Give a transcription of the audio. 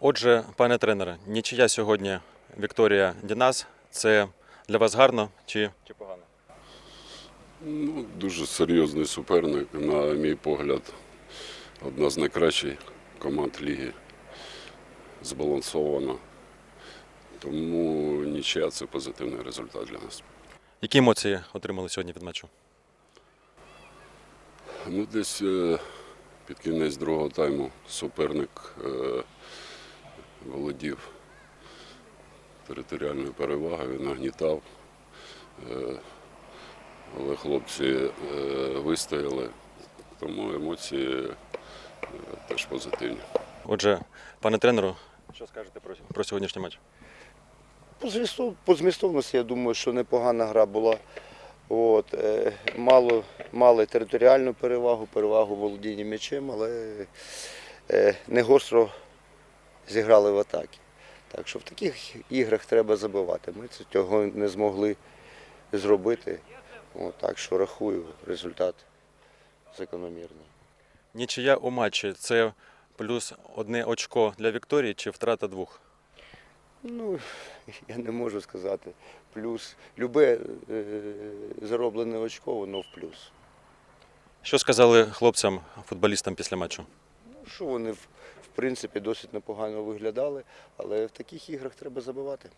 Отже, пане тренере, нічия сьогодні Вікторія Дінас. Це для вас гарно чи, чи погано? Ну, дуже серйозний суперник, на мій погляд, одна з найкращих команд ліги. Збалансована. Тому нічия це позитивний результат для нас. Які емоції отримали сьогодні від матчу? Ну, десь е, під кінець другого тайму суперник е, володів територіальною перевагою, нагнітав. Е, але хлопці е, вистояли, тому емоції е, теж позитивні. Отже, пане тренеру, що скажете про, про сьогоднішній матч? По, змістов, по змістовності, я думаю, що непогана гра була. От, мало, мали територіальну перевагу, перевагу володіння м'ячем, але не гостро зіграли в атакі. Так що в таких іграх треба забивати. Ми цього не змогли зробити. От, так що рахую, результат закономірний. Нічия у матчі це плюс одне очко для Вікторії чи втрата двох? Ну, я не можу сказати. Плюс любе е, зароблене очко, воно в плюс. Що сказали хлопцям, футболістам після матчу? Ну, Що вони принципі досить непогано виглядали, але в таких іграх треба забивати.